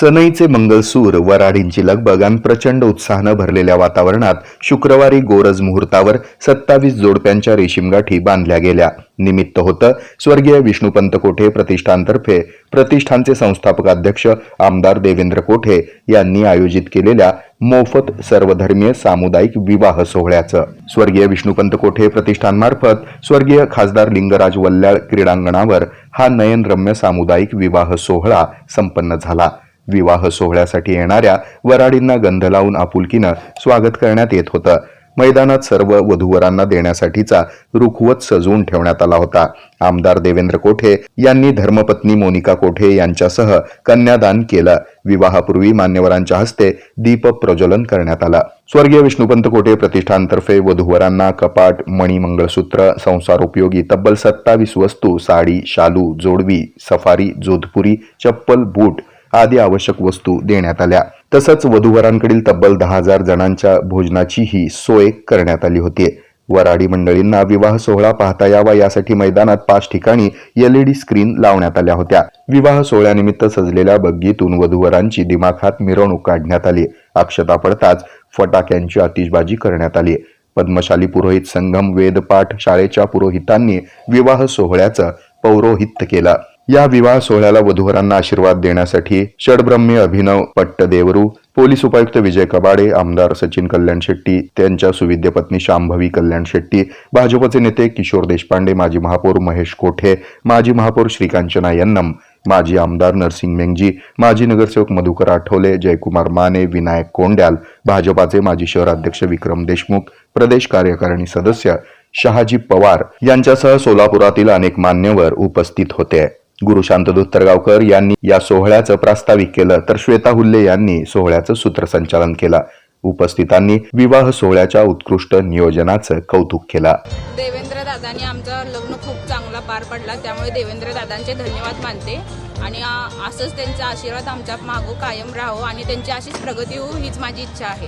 सनईचे मंगलसूर वराडींची लगबग आणि प्रचंड उत्साहानं भरलेल्या वातावरणात शुक्रवारी गोरज मुहूर्तावर सत्तावीस जोडप्यांच्या रेशीमगाठी बांधल्या गेल्या. निमित्त होतं स्वर्गीय विष्णुपंत कोठे प्रतिष्ठानतर्फे प्रतिष्ठानचे संस्थापक अध्यक्ष आमदार देवेंद्र कोठे यांनी आयोजित केलेल्या मोफत सर्वधर्मीय सामुदायिक विवाह सोहळ्याचं. स्वर्गीय विष्णुपंत कोठे प्रतिष्ठानमार्फत स्वर्गीय खासदार लिंगराज वल्ल्याळ क्रीडांगणावर हा नयनरम्य सामुदायिक विवाह सोहळा संपन्न झाला. विवाह सोहळ्यासाठी येणाऱ्या वराडींना गंध लावून आपुलकीनं स्वागत करण्यात येत होतं. मैदानात सर्व वधूवरांना देण्यासाठीचा रुखवत सजवून ठेवण्यात आला होता. आमदार देवेंद्र कोठे यांनी धर्मपत्नी मोनिका कोठे यांच्यासह कन्यादान केलं. विवाहापूर्वी मान्यवरांच्या हस्ते दीप प्रज्वलन करण्यात आलं. स्वर्गीय विष्णुपंत कोठे प्रतिष्ठानतर्फे वधूवरांना कपाट मणी मंगळसूत्र संसारोपयोगी तब्बल सत्तावीस वस्तू साडी शालू जोडवी सफारी जोधपुरी चप्पल बूट आदी आवश्यक वस्तू देण्यात आल्या. तसंच वधूवरांकडील तब्बल दहा हजार जणांच्या भोजनाचीही सोय करण्यात आली होती. वराडी मंडळींना विवाह सोहळा पाहता यावा यासाठी मैदानात पाच ठिकाणी एलईडी स्क्रीन लावण्यात आल्या होत्या. विवाह सोहळ्यानिमित्त सजलेल्या बग्गीतून वधूवरांची दिमाखात मिरवणूक काढण्यात आली. अक्षता पडताच फटाक्यांची आतिषबाजी करण्यात आली. पद्मशाली पुरोहित संगम वेदपाठ शाळेच्या पुरोहितांनी विवाह सोहळ्याचं पौरोहित्य केलं. या विवाह सोहळ्याला वधूवरांना आशीर्वाद देण्यासाठी षडब्रह्मी अभिनव पट्ट देवरू पोलीस उपायुक्त विजय कबाडे आमदार सचिन कल्याण शेट्टी त्यांच्या सुविद्य पत्नी शांभवी कल्याण शेट्टी भाजपचे नेते किशोर देशपांडे माजी महापौर महेश कोठे माजी महापौर श्रीकांचना यन्नम माजी आमदार नरसिंग मेंगजी माजी नगरसेवक मधुकर आठवले जयकुमार माने विनायक कोंड्याल भाजपाचे माजी शहराध्यक्ष विक्रम देशमुख प्रदेश कार्यकारिणी सदस्य शहाजी पवार यांच्यासह सोलापुरातील अनेक मान्यवर उपस्थित होते. गुरु शांतदूत तरगावकर यांनी या सोहळ्याचं प्रास्ताविक केलं तर श्वेता हुल्ले यांनी सोहळ्याचं सूत्रसंचालन केलं. उपस्थितांनी विवाह सोहळ्याच्या उत्कृष्ट नियोजनाचं कौतुक केलं. देवेंद्र दादांनी आमचं लग्न खूप चांगला पार पडला त्यामुळे देवेंद्र दादांचे धन्यवाद मानते. आणि आ- असंच त्यांचा आशीर्वाद आमच्या मागो कायम राहो आणि त्यांची अशीच प्रगती होऊ हीच माझी इच्छा आहे.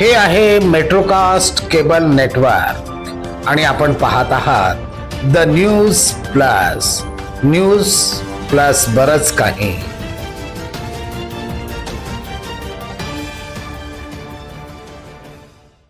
हे आहे मेट्रोकास्ट केबल नेटवर्क आणि आपण पाहत आहात the news plus news plus बरच काही.